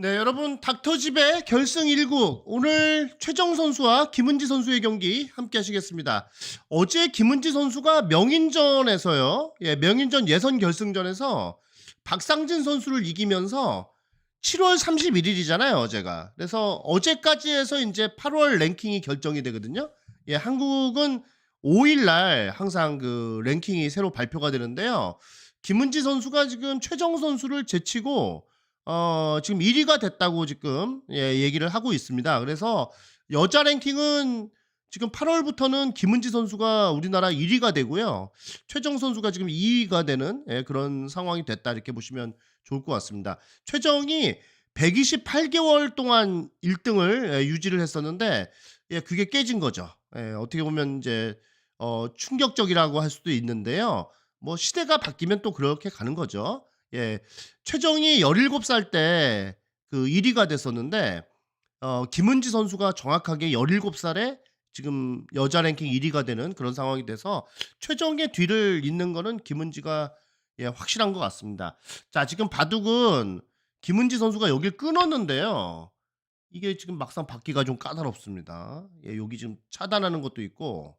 네, 여러분 닥터집의 결승 1국 오늘 최정 선수와 김은지 선수의 경기 함께 하시겠습니다. 어제 김은지 선수가 명인전에서요. 예, 명인전 예선 결승전에서 박상진 선수를 이기면서 7월 31일이잖아요, 어제가. 그래서 어제까지 해서 이제 8월 랭킹이 결정이 되거든요. 예, 한국은 5일 날 항상 그 랭킹이 새로 발표가 되는데요. 김은지 선수가 지금 최정 선수를 제치고 어, 지금 1위가 됐다고 지금 예, 얘기를 하고 있습니다. 그래서 여자 랭킹은 지금 8월부터는 김은지 선수가 우리나라 1위가 되고요. 최정 선수가 지금 2위가 되는 예, 그런 상황이 됐다 이렇게 보시면 좋을 것 같습니다. 최정이 128개월 동안 1등을 예, 유지를 했었는데 예, 그게 깨진 거죠. 예, 어떻게 보면 이제 어, 충격적이라고 할 수도 있는데요. 뭐 시대가 바뀌면 또 그렇게 가는 거죠. 예. 최정이 17살 때 그 1위가 됐었는데 어 김은지 선수가 정확하게 17살에 지금 여자 랭킹 1위가 되는 그런 상황이 돼서 최정의 뒤를 잇는 거는 김은지가 예 확실한 것 같습니다. 자 지금 바둑은 김은지 선수가 여길 끊었는데요. 이게 지금 막상 받기가 좀 까다롭습니다. 예 여기 지금 차단하는 것도 있고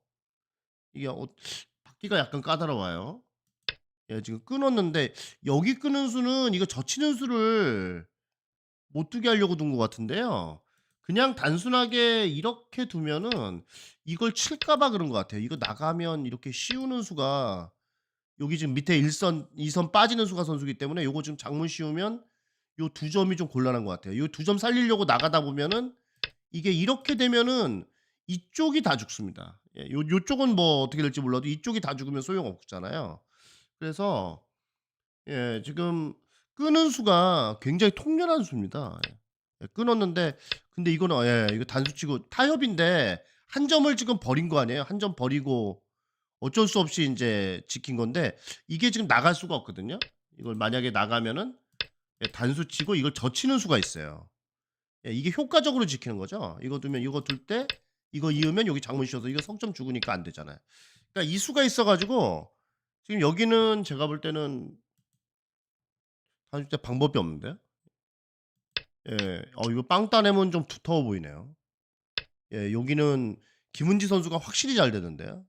이게 어 받기가 약간 까다로워요. 예 지금 끊었는데 여기 끄는 수는 이거 젖히는 수를 못 두게 하려고 둔 것 같은데요. 그냥 단순하게 이렇게 두면은 이걸 칠까 봐 그런 것 같아요. 이거 나가면 이렇게 씌우는 수가 여기 지금 밑에 1선 2선 빠지는 수가 선수기 때문에 요거 지금 장문 씌우면 요 두 점이 좀 곤란한 것 같아요. 요 두 점 살리려고 나가다 보면은 이게 이렇게 되면은 이쪽이 다 죽습니다. 예 요 요쪽은 뭐 어떻게 될지 몰라도 이쪽이 다 죽으면 소용없잖아요. 그래서 예 지금 끄는 수가 굉장히 통렬한 수입니다. 예. 예, 끊었는데 근데 이거는 예 이거 단수치고 타협인데 한 점을 지금 버린 거 아니에요? 한 점 버리고 어쩔 수 없이 인제 지킨 건데 이게 지금 나갈 수가 없거든요. 이걸 만약에 나가면은 예 단수치고 이걸 젖히는 수가 있어요. 예 이게 효과적으로 지키는 거죠. 이거 두면 이거 둘 때 이거 이으면 여기 장문 씌워서 이거 석점 죽으니까 안 되잖아요. 그러니까 이 수가 있어 가지고 지금 여기는 제가 볼 때는 때 방법이 없는데요. 예. 어 이거 빵 따내면 좀 두터워 보이네요. 예 여기는 김은지 선수가 확실히 잘 되는데요.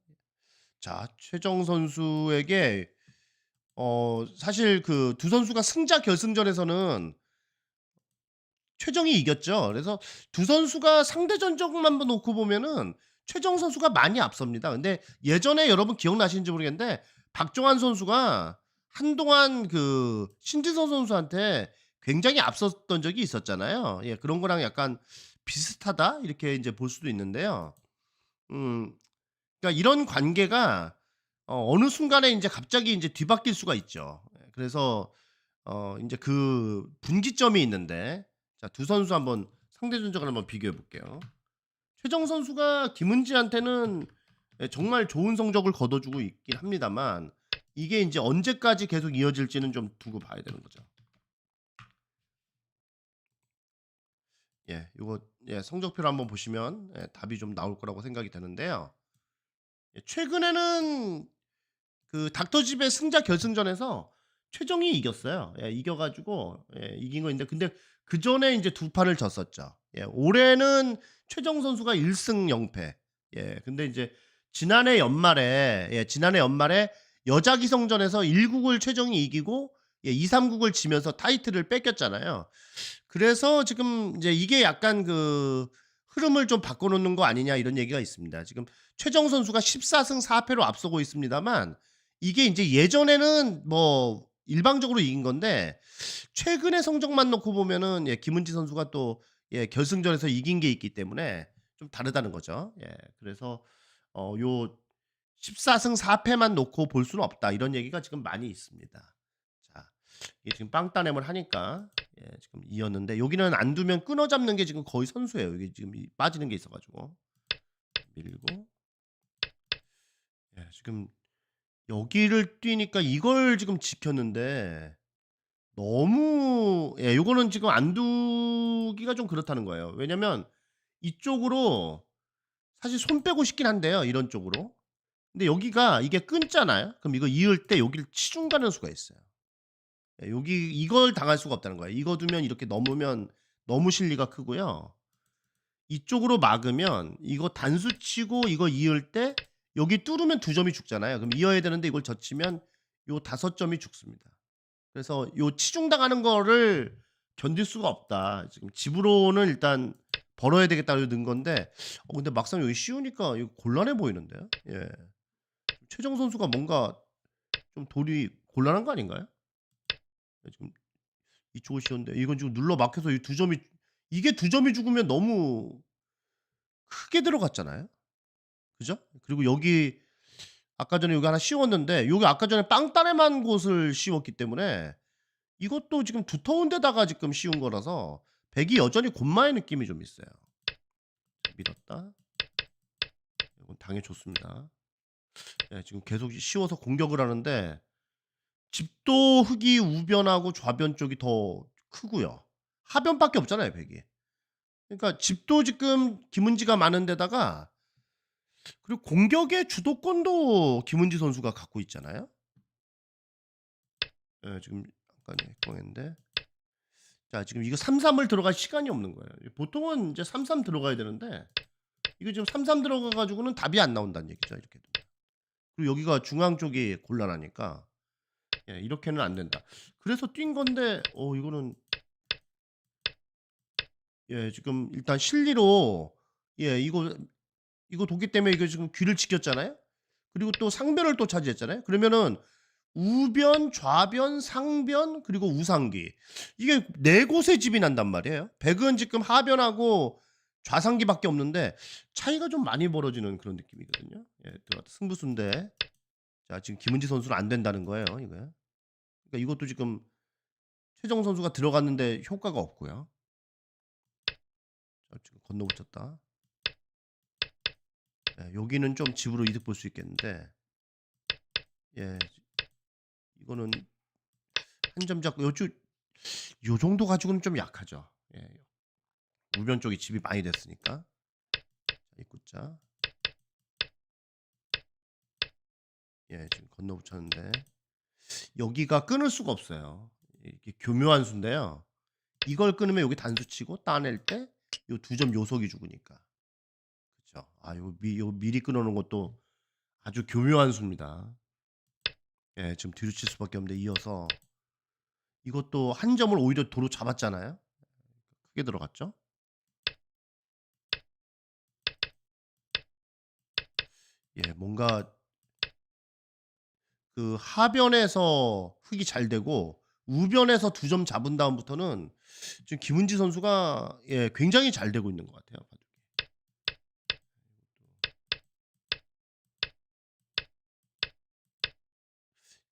자 최정 선수에게 어 사실 그 두 선수가 승자 결승전에서는 최정이 이겼죠. 그래서 두 선수가 상대 전적만 놓고 보면은 최정 선수가 많이 앞섭니다. 근데 예전에 여러분 기억나시는지 모르겠는데 박종환 선수가 한동안 그 신지선 선수한테 굉장히 앞섰던 적이 있었잖아요. 예 그런 거랑 약간 비슷하다 이렇게 인제 볼 수도 있는데요. 음 그러니까 이런 관계가 어 어느 순간에 인제 갑자기 인제 뒤바뀔 수가 있죠. 예 그래서 어 인제 그 분기점이 있는데 자 두 선수 한번 상대 전적을 한번 비교해 볼게요. 최정 선수가 김은지한테는 예 정말 좋은 성적을 거둬 주고 있긴 합니다만 이게 인제 언제까지 계속 이어질지는 좀 두고 봐야 되는 거죠. 예. 요거 예 성적표를 한번 보시면 예 답이 좀 나올 거라고 생각이 되는데요. 예 최근에는 그 닥터집의 승자 결승전에서 최정이 이겼어요. 예 이겨 가지고 예 이긴 거인데 근데 그 전에 인제 두 판을 졌었죠. 예 올해는 최정 선수가 1승 0 패. 예 근데 인제 지난해 연말에 예 지난해 연말에 여자 기성전에서 1 국을 최정이 이기고 예 2-3 국을 지면서 타이틀을 뺏겼잖아요. 그래서 지금 인제 이게 약간 그 "흐름을 좀 바꿔 놓는 거 아니냐." 이런 얘기가 있습니다. 지금 최정 선수가 14승 4 패로 앞서고 있습니다만 이게 인제 예전에는 뭐 일방적으로 이긴 건데 최근의 성적만 놓고 보면은 예 김은지 선수가 또 예 결승전에서 이긴 게 있기 때문에 좀 다르다는 거죠. 예 그래서 어 요 "14 승 4 패만 놓고 볼 수는 없다." 이런 얘기가 지금 많이 있습니다. 자 이게 지금 빵 따냄을 하니까 예 지금 이었는데 여기는 안 두면 끊어 잡는 게 지금 거의 선수예요. 이게 지금 이 빠지는 게 있어 가지고. 밀고 예 지금 여기를 뛰니까 이걸 지금 지켰는데 너무 예 요거는 지금 안 두기가 좀 그렇다는 거예요. 왜냐면 이쪽으로 사실 손 빼고 싶긴 한데요, 이런 쪽으로. 근데 여기가 이게 끊잖아요. 그럼 이거 이을 때 여기를 치중 가는 수가 있어요. 예 여기 이걸 당할 수가 없다는 거예요. 이거 두면 이렇게 넘으면 너무 실리가 크고요. 이쪽으로 막으면 이거 단수 치고 이거 이을 때 여기 뚫으면 두 점이 죽잖아요. 그럼 이어야 되는데 이걸 젖히면 요 다섯 점이 죽습니다. 그래서 요 치중당하는 거를 견딜 수가 없다. 지금 집으로는 일단 벌어야 되겠다고 넣은 건데 어 근데 막상 여기 씌우니까 이거 곤란해 보이는데요. 예. 최정 선수가 뭔가 좀 돌이 곤란한 거 아닌가요? 네, 지금 이쪽을 씌웠는데 이건 지금 눌러 막혀서 이 두 점이 이게 두 점이 죽으면 너무 크게 들어갔잖아요. 그죠? 그리고 여기 아까 전에 여기 하나 씌웠는데 여기 아까 전에 빵따레만 곳을 씌웠기 때문에 이것도 지금 두터운 데다가 지금 씌운 거라서 백이 여전히 곤마의 느낌이 좀 있어요. 밀었다. 이건 당해줬습니다. 예, 지금 계속 씌워서 공격을 하는데 집도 흙이 우변하고 좌변 쪽이 더 크고요. 하변밖에 없잖아요, 백이. 그러니까 집도 지금 김은지가 많은 데다가 그리고 공격의 주도권도 김은지 선수가 갖고 있잖아요. 예, 지금 약간 헷갈렸는데. 자, 지금 이거 3-3을 들어갈 시간이 없는 거예요. 보통은 이제 3-3 들어가야 되는데 이거 지금 3-3 들어가 가지고는 답이 안 나온다는 얘기죠. 이렇게. 그리고 여기가 중앙 쪽이 곤란하니까 예, 이렇게는 안 된다. 그래서 뛴 건데 어 이거는 예, 지금 일단 실리로 예, 이거 이거 도기 때문에 이거 지금 귀를 지켰잖아요. 그리고 또 상변을 또 차지했잖아요. 그러면은 우변, 좌변, 상변 그리고 우상기 이게 네 곳의 집이 난단 말이에요. 백은 지금 하변하고 좌상기밖에 없는데 차이가 좀 많이 벌어지는 그런 느낌이거든요. 예, 승부수인데 자 지금 김은지 선수는 안 된다는 거예요. 이거. 그러니까 이것도 지금 최정 선수가 들어갔는데 효과가 없고요. 자, 지금 건너붙였다. 예, 여기는 좀 집으로 이득 볼 수 있겠는데 예 이거는 한 점 잡고 요쪽 요 정도 가지고는 좀 약하죠. 예. 우변 쪽이 집이 많이 됐으니까 자, 입구자 예 지금 건너 붙였는데 여기가 끊을 수가 없어요. 이게 교묘한 수인데요. 이걸 끊으면 여기 단수 치고 따낼 때 요 두 점 요속이 죽으니까. 그렇죠. 아, 요, 미, 요 미리 끊어놓은 것도 아주 교묘한 수입니다. 예, 지금 뒤로 칠 수밖에 없는데 이어서 이것도 한 점을 오히려 도로 잡았잖아요. 크게 들어갔죠. 예, 뭔가 그 하변에서 흙이 잘 되고 우변에서 두 점 잡은 다음부터는 지금 김은지 선수가 예, 굉장히 잘 되고 있는 것 같아요. 바둑이.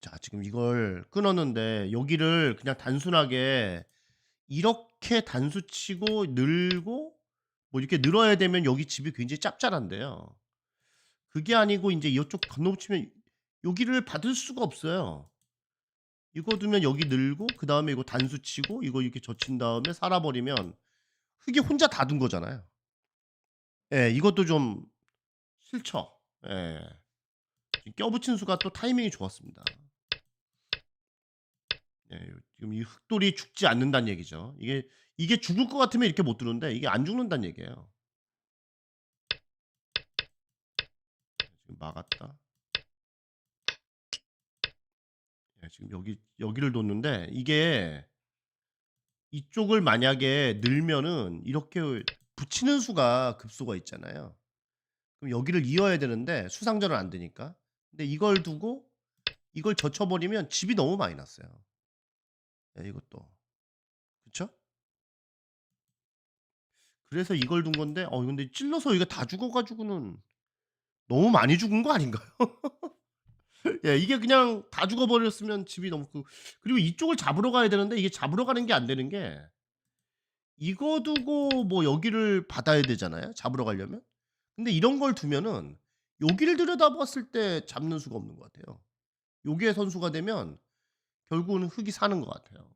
자, 지금 이걸 끊었는데 여기를 그냥 단순하게 이렇게 단수 치고 늘고 뭐 이렇게 늘어야 되면 여기 집이 굉장히 짭짤한데요. 그게 아니고 이제 이쪽 건너붙이면 여기를 받을 수가 없어요. 이거 두면 여기 늘고 그 다음에 이거 단수 치고 이거 이렇게 젖힌 다음에 살아버리면 흙이 혼자 다 둔 거잖아요. 예, 이것도 좀 싫죠. 예. 껴붙인 수가 또 타이밍이 좋았습니다. 예, 지금 이 흙돌이 죽지 않는다는 얘기죠. 이게 이게 죽을 것 같으면 이렇게 못 두는데 이게 안 죽는다는 얘기예요. 지금 막았다. 예, 지금 여기 여기를 뒀는데 이게 이쪽을 만약에 늘면은 이렇게 붙이는 수가 급소가 있잖아요. 그럼 여기를 이어야 되는데 수상전은 안 되니까. 근데 이걸 두고 이걸 젖혀버리면 집이 너무 많이 났어요. 예, 이것도 그쵸? 그래서 이걸 둔 건데 어 근데 찔러서 이거 다 죽어가지고는 너무 많이 죽은 거 아닌가요? 예, 이게 그냥 다 죽어버렸으면 집이 너무 그 그리고 이쪽을 잡으러 가야 되는데 이게 잡으러 가는 게 안 되는 게 이거 두고 뭐 여기를 받아야 되잖아요. 잡으러 가려면. 근데 이런 걸 두면은 여기를 들여다봤을 때 잡는 수가 없는 것 같아요. 여기에 선수가 되면 결국은 흙이 사는 것 같아요.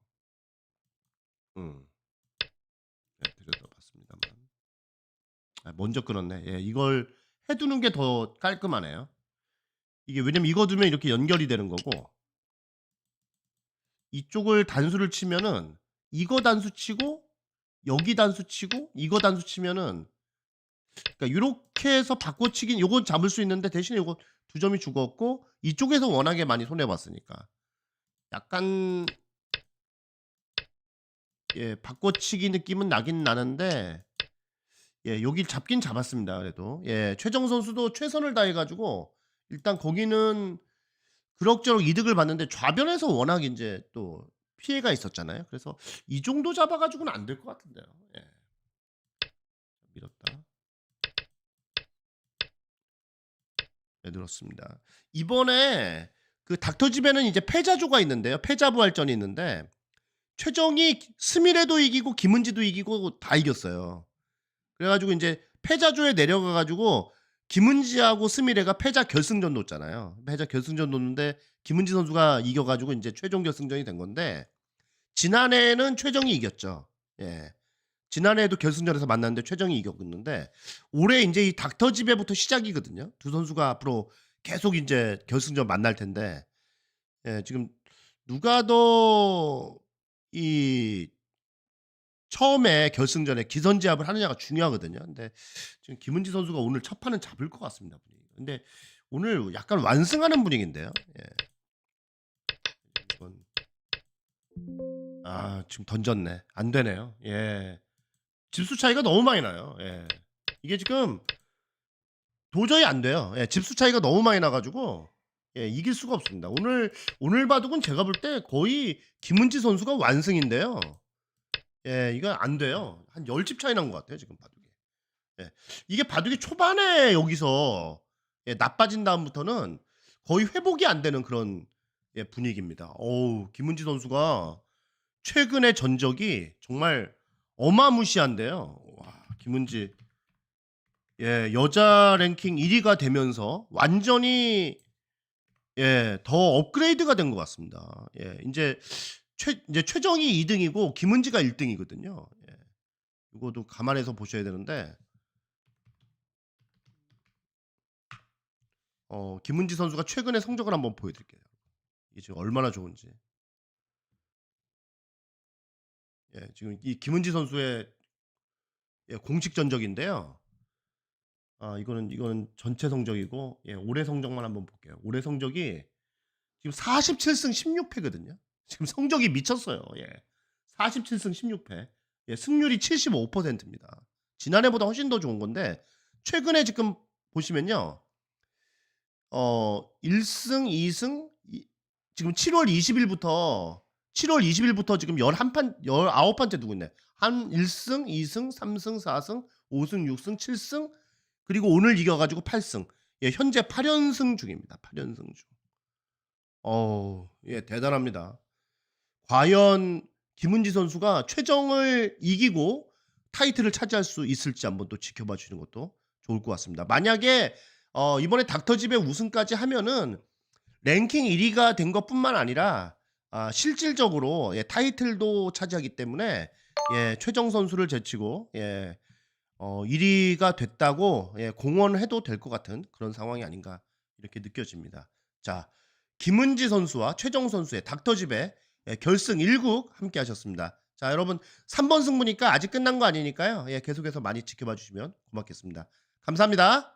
음. 네, 들여다봤습니다만. 아, 먼저 끊었네. 예, 이걸 해두는 게 더 깔끔하네요. 이게 왜냐면 이거 두면 이렇게 연결이 되는 거고 이쪽을 단수를 치면은 이거 단수 치고 여기 단수 치고 이거 단수 치면은 그러니까 이렇게 해서 바꿔치긴 요건 잡을 수 있는데 대신에 요거 두 점이 죽었고 이쪽에서 워낙에 많이 손해 봤으니까 약간 예 바꿔치기 느낌은 나긴 나는데 예 여기 잡긴 잡았습니다 그래도. 예 최정 선수도 최선을 다해 가지고 일단 거기는 그럭저럭 이득을 봤는데 좌변에서 워낙 이제 또 피해가 있었잖아요. 그래서 이 정도 잡아 가지고는 안 될 것 같은데요. 예. 밀었다. 네, 늘었습니다. 이번에 그 닥터집에는 이제 패자조가 있는데요. 패자부활전이 있는데 최정이 스미레도 이기고 김은지도 이기고 다 이겼어요. 그래가지고 이제 패자조에 내려가가지고 김은지하고 스미레가 패자 결승전 놓잖아요. 패자 결승전 놓는데 김은지 선수가 이겨가지고 이제 최종 결승전이 된 건데 지난해에는 최정이 이겼죠. 예. 지난해에도 결승전에서 만났는데 최정이 이겼는데 올해 이제 이 닥터 집에부터 시작이거든요. 두 선수가 앞으로 계속 이제 결승전 만날 텐데 예, 지금 누가 더 이 처음에 결승전에 기선제압을 하느냐가 중요하거든요. 근데 지금 김은지 선수가 오늘 첫 판은 잡을 것 같습니다. 근데 오늘 약간 완승하는 분위기인데요. 예. 이건 아 지금 던졌네. 안 되네요. 예. 집수 차이가 너무 많이 나요. 예. 이게 지금 도저히 안 돼요. 예, 집수 차이가 너무 많이 나가지고 예, 이길 수가 없습니다. 오늘 오늘 바둑은 제가 볼 때 거의 김은지 선수가 완승인데요. 예, 이거 안 돼요. 한 10집 차이 난 것 같아요, 지금 바둑이. 예. 이게 바둑이 초반에 여기서 예, 나빠진 다음부터는 거의 회복이 안 되는 그런 예, 분위기입니다. 어우, 김은지 선수가 최근의 전적이 정말 어마무시한데요. 와, 김은지 예, 여자 랭킹 1위가 되면서 완전히 예, 더 업그레이드가 된 것 같습니다. 예, 이제 최 이제 최정이 2등이고 김은지가 1등이거든요. 예. 이거도 감안해서 보셔야 되는데 어, 김은지 선수가 최근의 성적을 한번 보여드릴게요. 이게 지금 얼마나 좋은지. 예, 지금 이 김은지 선수의 예, 공식 전적인데요. 아, 이거는 이거는 전체 성적이고 예, 올해 성적만 한번 볼게요. 올해 성적이 지금 47승 16패거든요. 지금 성적이 미쳤어요. 예. 47승 16패. 예, 승률이 75%입니다. 지난해보다 훨씬 더 좋은 건데 최근에 지금 보시면요. 어, 1승, 2승 이- 지금 7월 20일부터 7월 20일부터 지금 11판 19판째 누구 있네. 한 1승, 2승, 3승, 4승, 5승, 6승, 7승 그리고 오늘 이겨 가지고 8승. 예, 현재 8연승 중입니다. 8연승 중. 어우, 예, 대단합니다. 과연 김은지 선수가 최정을 이기고 타이틀을 차지할 수 있을지 한번 또 지켜봐 주시는 것도 좋을 것 같습니다. 만약에 어, 이번에 닥터집의 우승까지 하면은 랭킹 1위가 된 것뿐만 아니라 아, 실질적으로 예, 타이틀도 차지하기 때문에 예, 최정 선수를 제치고 예, 어, 1위가 됐다고 예, 공언해도 될 것 같은 그런 상황이 아닌가 이렇게 느껴집니다. 자, 김은지 선수와 최정 선수의 닥터집의 예, 결승 1국 함께 하셨습니다. 자, 여러분 3번 승부니까 아직 끝난 거 아니니까요. 예, 계속해서 많이 지켜봐 주시면 고맙겠습니다. 감사합니다.